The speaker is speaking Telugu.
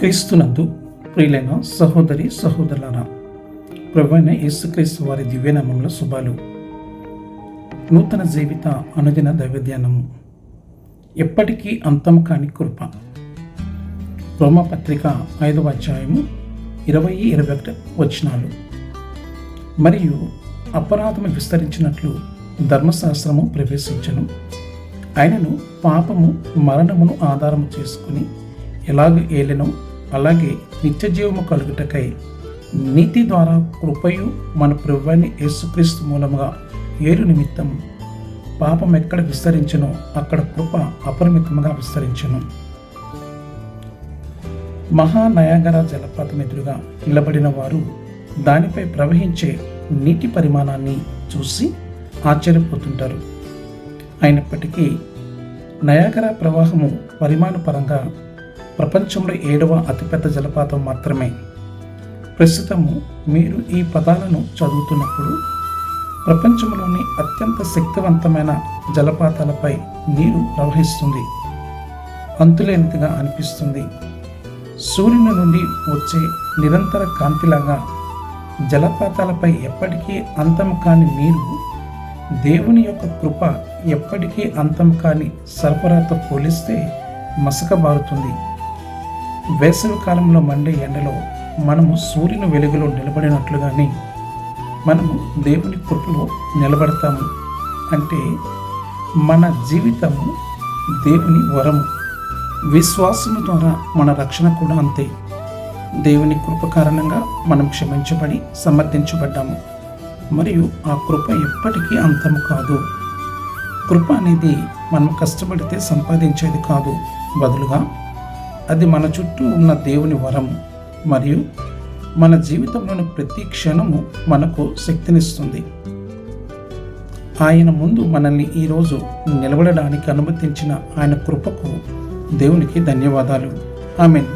క్రీస్తునందు ప్రియులైన సహోదరి సహోదరులారా ప్రభువైన యేసుక్రీస్తు వారి దివ్యనామంలో శుభాలు. నూతన జీవిత అనుదిన దైవధ్యానము. ఎప్పటికీ అంతం కాని కృప. రోమపత్రిక ఐదవ అధ్యాయము ఇరవై ఇరవై ఒకటి వచనాలు. మరియు అపరాధము విస్తరించినట్లు ధర్మశాస్త్రము ప్రవేశించను. ఆయనను పాపము మరణమును ఆధారము చేసుకుని ఎలాగ ఏలెనో? అలాగే నిత్య జీవము కలుగుటకై నీతి ద్వారా కృపయు మన ప్రభువాన్ని యేసుక్రీస్తు మూలముగా ఏలు నిమిత్తం పాపం ఎక్కడ విస్తరించనో అక్కడ కృప అపరిమితముగా విస్తరించను. మహానయాగర జలపాతం ఎదురుగా నిలబడిన వారు దానిపై ప్రవహించే నీటి పరిమాణాన్ని చూసి ఆశ్చర్యపోతుంటారు. అయినప్పటికీ నయాగర ప్రవాహము పరిమాణపరంగా ప్రపంచంలో ఏడవ అతిపెద్ద జలపాతం మాత్రమే. ప్రస్తుతము మీరు ఈ పదాలను చదువుతున్నప్పుడు ప్రపంచంలోని అత్యంత శక్తివంతమైన జలపాతాలపై నీరు ప్రవహిస్తుంది. అంతులేనిదిగా అనిపిస్తుంది. సూర్యుని నుండి వచ్చే నిరంతర కాంతిలాగా జలపాతాలపై ఎప్పటికీ అంతం కాని నీరు దేవుని యొక్క కృప ఎప్పటికీ అంతం కాని సరఫరాతో పోలిస్తే మసకబారుతుంది. వేసవి కాలంలో మండే ఎండలో మనము సూర్యుని వెలుగులో నిలబడినట్లుగానే మనము దేవుని కృపలో నిలబడతాము. అంటే మన జీవితము దేవుని వరము. విశ్వాసం ద్వారా మన రక్షణ కూడా అంతే. దేవుని కృప కారణంగా మనం క్షమించబడి సమర్థించబడ్డాము. మరియు ఆ కృప ఎప్పటికీ అంతము కాదు. కృప అనేది మనం కష్టపడితే సంపాదించేది కాదు. బదులుగా అది మన చుట్టూ ఉన్న దేవుని వరం మరియు మన జీవితంలోని ప్రతి క్షణము మనకు శక్తినిస్తుంది. ఆయన ముందు మనల్ని ఈరోజు నిలబడడానికి అనుమతించిన ఆయన కృపకు దేవునికి ధన్యవాదాలు. ఆమెన్.